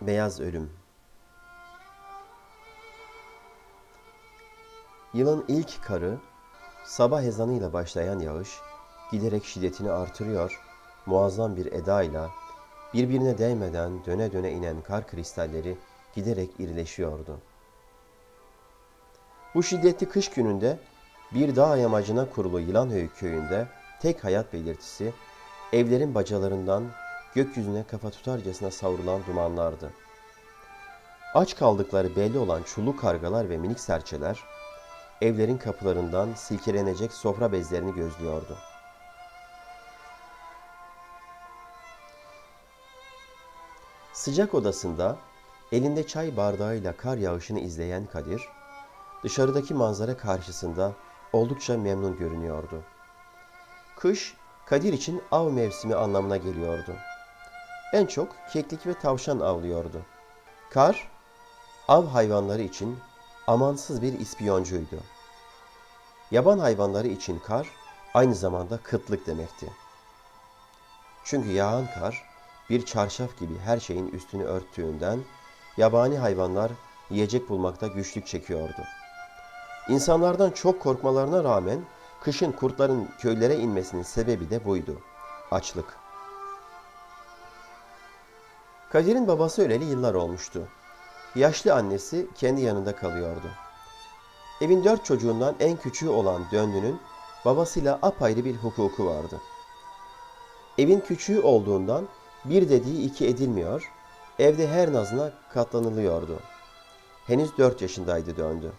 Beyaz Ölüm Yılın ilk karı, sabah ezanıyla başlayan yağış, giderek şiddetini artırıyor, muazzam bir edayla, birbirine değmeden döne döne inen kar kristalleri giderek irileşiyordu. Bu şiddetli kış gününde bir dağ yamacına kurulu Yılanhöyük köyünde tek hayat belirtisi evlerin bacalarından gökyüzüne kafa tutarcasına savrulan dumanlardı. Aç kaldıkları belli olan çullu kargalar ve minik serçeler evlerin kapılarından silkelenecek sofra bezlerini gözlüyordu. Sıcak odasında elinde çay bardağıyla kar yağışını izleyen Kadir, dışarıdaki manzara karşısında oldukça memnun görünüyordu. Kış, Kadir için av mevsimi anlamına geliyordu. En çok keklik ve tavşan avlıyordu. Kar, av hayvanları için amansız bir ispiyoncuydu. Yaban hayvanları için kar aynı zamanda kıtlık demekti. Çünkü yağan kar bir çarşaf gibi her şeyin üstünü örttüğünden yabani hayvanlar yiyecek bulmakta güçlük çekiyordu. İnsanlardan çok korkmalarına rağmen kışın kurtların köylere inmesinin sebebi de buydu. Açlık. Kadir'in babası öleli yıllar olmuştu. Yaşlı annesi kendi yanında kalıyordu. Evin dört çocuğundan en küçüğü olan Döndü'nün babasıyla apayrı bir hukuku vardı. Evin küçüğü olduğundan bir dediği iki edilmiyor, evde her nazına katlanılıyordu. Henüz dört yaşındaydı Döndü.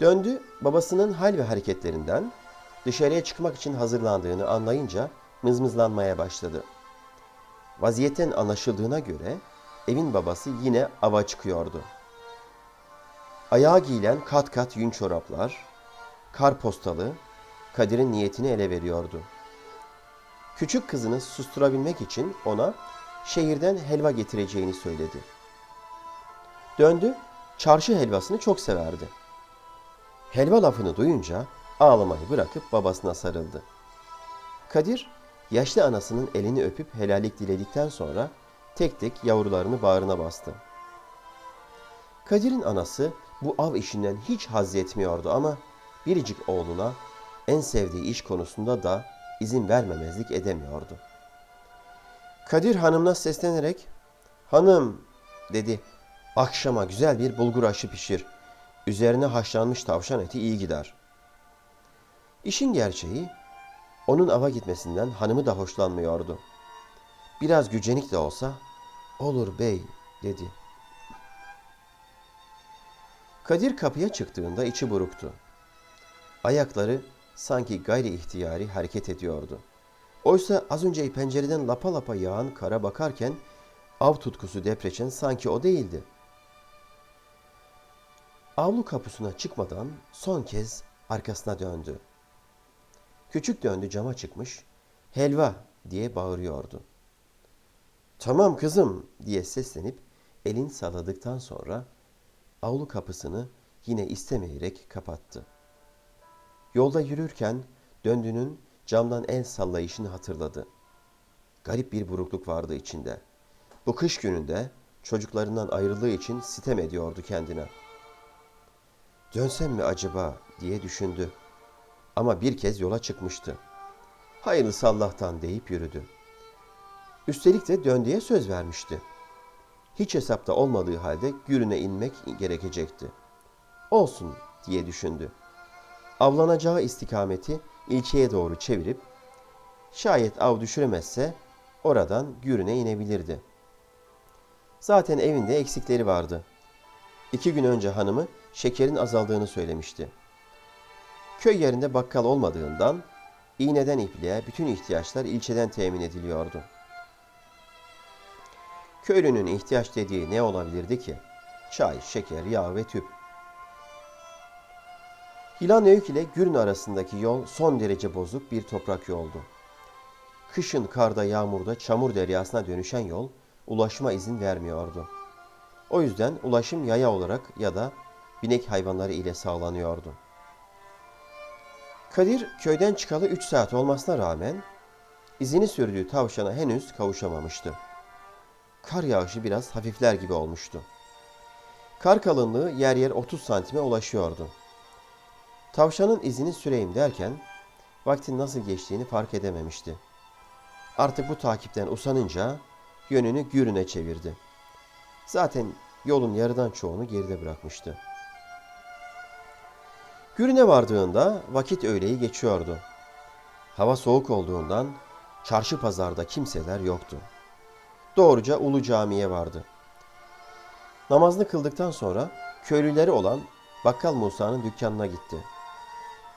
Döndü babasının hal ve hareketlerinden dışarıya çıkmak için hazırlandığını anlayınca mızmızlanmaya başladı. Vaziyetten anlaşıldığına göre evin babası yine ava çıkıyordu. Ayağa giyilen kat kat yün çoraplar, kar postalı Kadir'in niyetini ele veriyordu. Küçük kızını susturabilmek için ona şehirden helva getireceğini söyledi. Döndü, çarşı helvasını çok severdi. Helva lafını duyunca ağlamayı bırakıp babasına sarıldı. Kadir, yaşlı anasının elini öpüp helallik diledikten sonra tek tek yavrularını bağrına bastı. Kadir'in anası bu av işinden hiç haz etmiyordu ama biricik oğluna en sevdiği iş konusunda da izin vermemezlik edemiyordu. Kadir hanımına seslenerek "Hanım," dedi. "Akşama güzel bir bulgur aşı pişir. Üzerine haşlanmış tavşan eti iyi gider." İşin gerçeği onun ava gitmesinden hanımı da hoşlanmıyordu. Biraz gücenik de olsa "Olur bey," dedi. Kadir kapıya çıktığında içi buruktu. Ayakları sanki gayri ihtiyari hareket ediyordu. Oysa az önce pencereden lapa lapa yağan kara bakarken av tutkusu depreşen sanki o değildi. Avlu kapısına çıkmadan son kez arkasına döndü. Küçük döndü cama çıkmış, helva diye bağırıyordu. Tamam kızım diye seslenip elin salladıktan sonra avlu kapısını yine istemeyerek kapattı. Yolda yürürken döndüğünün camdan el sallayışını hatırladı. Garip bir burukluk vardı içinde. Bu kış gününde çocuklarından ayrıldığı için sitem ediyordu kendine. Dönsem mi acaba diye düşündü. Ama bir kez yola çıkmıştı. Hayırlısı Allah'tan deyip yürüdü. Üstelik de dön diye söz vermişti. Hiç hesapta olmadığı halde Gürün'e inmek gerekecekti. Olsun diye düşündü. Avlanacağı istikameti ilçeye doğru çevirip şayet av düşüremezse oradan Gürün'e inebilirdi. Zaten evinde eksikleri vardı. İki gün önce hanımı şekerin azaldığını söylemişti. Köy yerinde bakkal olmadığından iğneden ipliğe bütün ihtiyaçlar ilçeden temin ediliyordu. Köylünün ihtiyaç dediği ne olabilirdi ki? Çay, şeker, yağ ve tüp. Hilanöyük ile Gürün arasındaki yol son derece bozuk bir toprak yoldu. Kışın karda, yağmurda, çamur deryasına dönüşen yol ulaşıma izin vermiyordu. O yüzden ulaşım yaya olarak ya da binek hayvanları ile sağlanıyordu. Kadir köyden çıkalı 3 saat olmasına rağmen izini sürdüğü tavşana henüz kavuşamamıştı. kar yağışı biraz hafifler gibi olmuştu. Kar kalınlığı yer yer 30 santime ulaşıyordu. Tavşanın izini süreyim derken vaktin nasıl geçtiğini fark edememişti. Artık bu takipten usanınca yönünü Gürün'e çevirdi. Zaten yolun yarıdan çoğunu geride bırakmıştı. Gürün'e vardığında vakit öğleyi geçiyordu. Hava soğuk olduğundan çarşı pazarda kimseler yoktu. Doğruca Ulu Cami'ye vardı. Namazını kıldıktan sonra köylüleri olan Bakkal Musa'nın dükkanına gitti.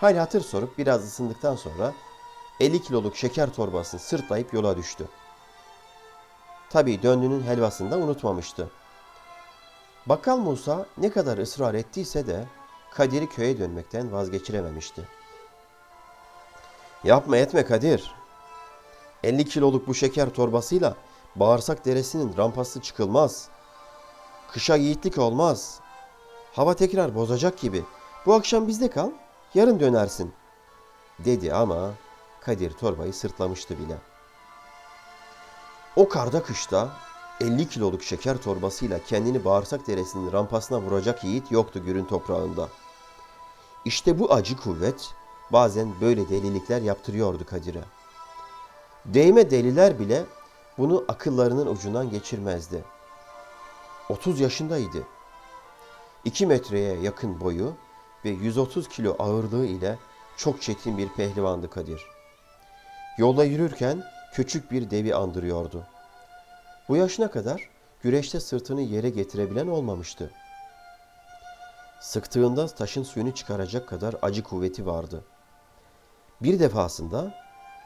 Hal hatır sorup biraz ısındıktan sonra 50 kiloluk şeker torbasını sırtlayıp yola düştü. Tabii döndüğünün helvasını da unutmamıştı. Bakkal Musa ne kadar ısrar ettiyse de Kadir'i köye dönmekten vazgeçirememişti. Yapma etme Kadir. 50 kiloluk bu şeker torbasıyla bağırsak deresinin rampası çıkılmaz. Kışa yiğitlik olmaz. Hava tekrar bozacak gibi. Bu akşam bizde kal, yarın dönersin. Dedi ama Kadir torbayı sırtlamıştı bile. O karda kışta 50 kiloluk şeker torbasıyla kendini bağırsak deresinin rampasına vuracak yiğit yoktu Gürün toprağında. İşte bu acı kuvvet bazen böyle delilikler yaptırıyordu Kadir'e. Değme deliler bile bunu akıllarının ucundan geçirmezdi. 30 yaşındaydı. 2 metreye yakın boyu ve 130 kilo ağırlığı ile çok çetin bir pehlivandı Kadir. Yolda yürürken küçük bir devi andırıyordu. Bu yaşına kadar güreşte sırtını yere getirebilen olmamıştı. Sıktığında taşın suyunu çıkaracak kadar acı kuvveti vardı. Bir defasında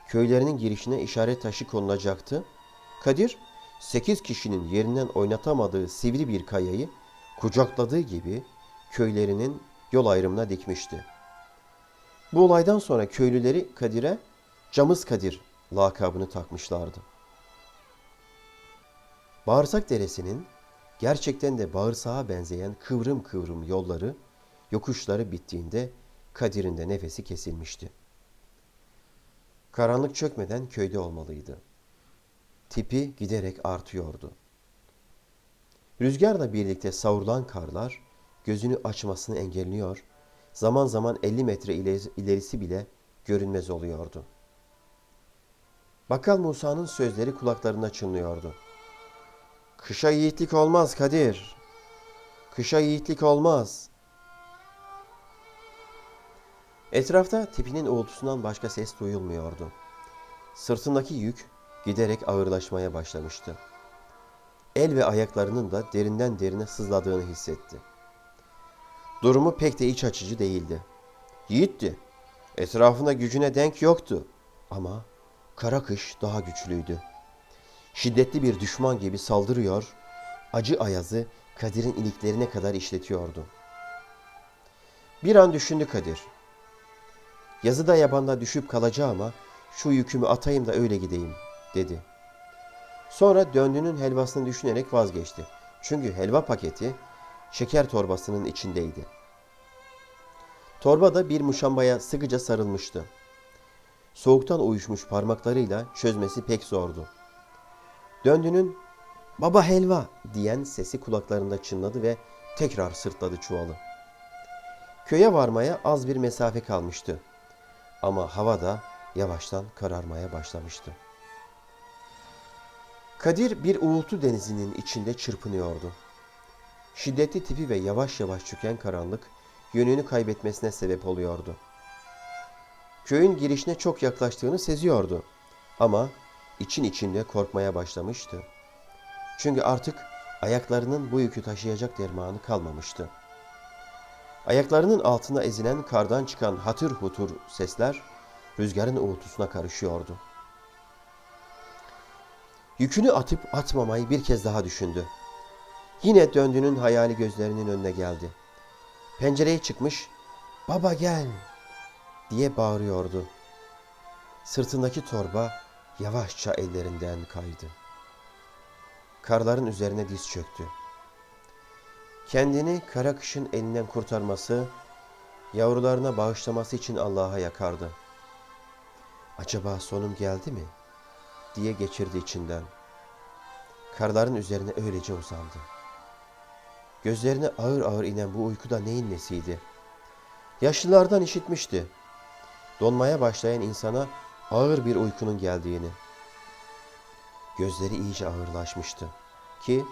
köylerinin girişine işaret taşı konulacaktı. Kadir, sekiz kişinin yerinden oynatamadığı sivri bir kayayı kucakladığı gibi köylerinin yol ayrımına dikmişti. Bu olaydan sonra köylüleri Kadir'e Camız Kadir lakabını takmışlardı. Bağırsak Deresi'nin gerçekten de bağırsağa benzeyen kıvrım kıvrım yolları, yokuşları bittiğinde Kadir'in de nefesi kesilmişti. Karanlık çökmeden köyde olmalıydı. Tipi giderek artıyordu. Rüzgarla birlikte savrulan karlar gözünü açmasını engelliyor, zaman zaman 50 metre ilerisi bile görünmez oluyordu. Bakkal Musa'nın sözleri kulaklarında çınlıyordu. Kışa yiğitlik olmaz Kadir. Kışa yiğitlik olmaz. Etrafta tipinin uğultusundan başka ses duyulmuyordu. Sırtındaki yük giderek ağırlaşmaya başlamıştı. El ve ayaklarının da derinden derine sızladığını hissetti. Durumu pek de iç açıcı değildi. Yiğitti. Etrafında gücüne denk yoktu. Ama kara kış daha güçlüydü. Şiddetli bir düşman gibi saldırıyor, acı ayazı Kadir'in iliklerine kadar işletiyordu. Bir an düşündü Kadir. Yazıda yabanda düşüp kalacağıma şu yükümü atayım da öyle gideyim dedi. Sonra döndüğünün helvasını düşünerek vazgeçti. Çünkü helva paketi şeker torbasının içindeydi. Torba da bir muşambaya sıkıca sarılmıştı. Soğuktan uyuşmuş parmaklarıyla çözmesi pek zordu. Döndüğünün baba helva diyen sesi kulaklarında çınladı ve tekrar sırtladı çuvalı. Köye varmaya az bir mesafe kalmıştı. Ama hava da yavaştan kararmaya başlamıştı. Kadir bir uğultu denizinin içinde çırpınıyordu. Şiddetli tipi ve yavaş yavaş çöken karanlık yönünü kaybetmesine sebep oluyordu. Köyün girişine çok yaklaştığını seziyordu. Ama için içinde korkmaya başlamıştı. Çünkü artık ayaklarının bu yükü taşıyacak dermanı kalmamıştı. Ayaklarının altına ezilen kardan çıkan hatır hutur sesler rüzgarın uğultusuna karışıyordu. Yükünü atıp atmamayı bir kez daha düşündü. Yine döndüğünün hayali gözlerinin önüne geldi. Pencereye çıkmış, baba gel diye bağırıyordu. Sırtındaki torba yavaşça ellerinden kaydı. Karların üzerine diz çöktü. Kendini kara kışın elinden kurtarması, yavrularına bağışlaması için Allah'a yakardı. Acaba sonum geldi mi? diye geçirdi içinden. karların üzerine öylece uzandı. Gözlerine ağır ağır inen bu uykuda neyin nesiydi? Yaşlılardan işitmişti. Donmaya başlayan insana ağır bir uykunun geldiğini. Gözleri iyice ağırlaşmıştı ki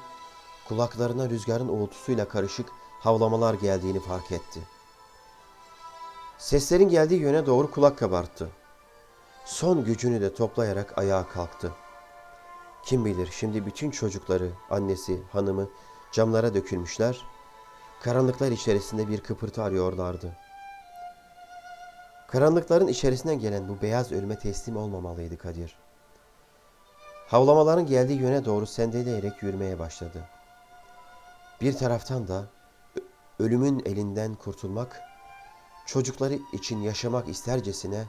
kulaklarına rüzgarın uğultusuyla karışık havlamalar geldiğini fark etti. Seslerin geldiği yöne doğru kulak kabarttı. Son gücünü de toplayarak ayağa kalktı. Kim bilir şimdi bütün çocukları, annesi, hanımı camlara dökülmüşler, karanlıklar içerisinde bir kıpırtı arıyorlardı. Karanlıkların içerisinden gelen bu beyaz ölüme teslim olmamalıydı Kadir. Havlamaların geldiği yöne doğru sendeleyerek yürümeye başladı. Bir taraftan da ölümün elinden kurtulmak, çocukları için yaşamak istercesine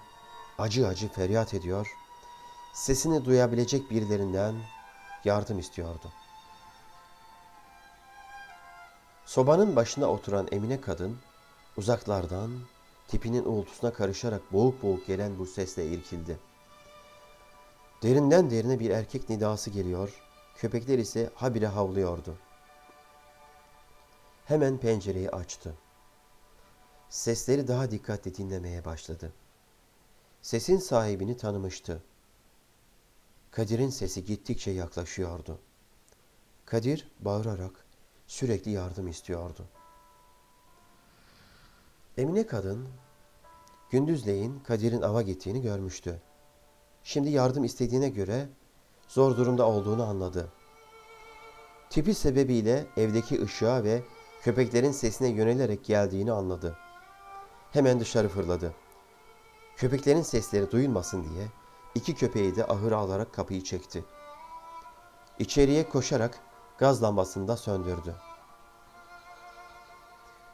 acı acı feryat ediyor, sesini duyabilecek birilerinden yardım istiyordu. Sobanın başına oturan Emine kadın uzaklardan tipinin uğultusuna karışarak boğuk boğuk gelen bu sesle irkildi. Derinden derine bir erkek nidası geliyor, köpekler ise habire havlıyordu. Hemen pencereyi açtı. Sesleri daha dikkatli dinlemeye başladı. Sesin sahibini tanımıştı. Kadir'in sesi gittikçe yaklaşıyordu. Kadir bağırarak sürekli yardım istiyordu. Emine kadın gündüzleyin Kadir'in ava gittiğini görmüştü. Şimdi yardım istediğine göre zor durumda olduğunu anladı. Tipi sebebiyle evdeki ışığa ve köpeklerin sesine yönelerek geldiğini anladı. Hemen dışarı fırladı. Köpeklerin sesleri duyulmasın diye iki köpeği de ahıra alarak kapıyı çekti. İçeriye koşarak gaz lambasını da söndürdü.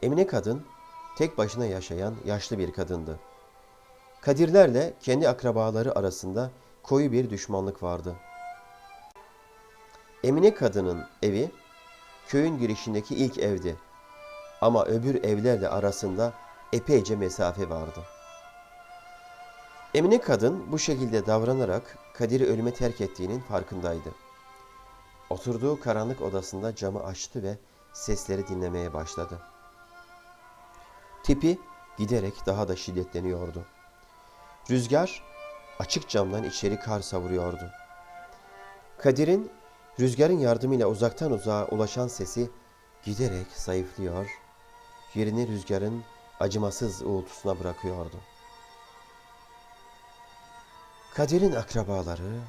Emine kadın tek başına yaşayan yaşlı bir kadındı. Kadirlerle kendi akrabaları arasında koyu bir düşmanlık vardı. Emine kadının evi köyün girişindeki ilk evdi. Ama öbür evlerle arasında epeyce mesafe vardı. Emine kadın bu şekilde davranarak Kadir'i ölüme terk ettiğinin farkındaydı. Oturduğu karanlık odasında camı açtı ve sesleri dinlemeye başladı. Tipi giderek daha da şiddetleniyordu. Rüzgar açık camdan içeri kar savuruyordu. Kadir'in rüzgarın yardımıyla uzaktan uzağa ulaşan sesi giderek zayıflıyor, yerini rüzgarın acımasız uğultusuna bırakıyordu. Kadir'in akrabaları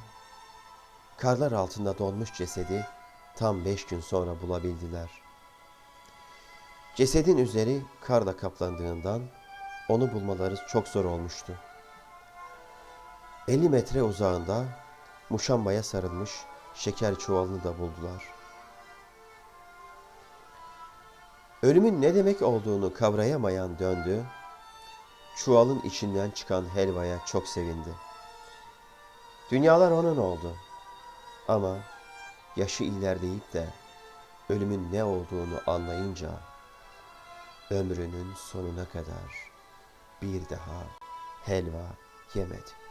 karlar altında donmuş cesedi tam beş gün sonra bulabildiler. Cesedin üzeri karla kaplandığından onu bulmaları çok zor olmuştu. 50 metre uzağında muşambaya sarılmış şeker çuvalını da buldular. Ölümün ne demek olduğunu kavrayamayan döndü, çuvalın içinden çıkan helvaya çok sevindi. Dünyalar onun oldu ama yaşı ilerleyip de ölümün ne olduğunu anlayınca ömrünün sonuna kadar bir daha helva yemedi.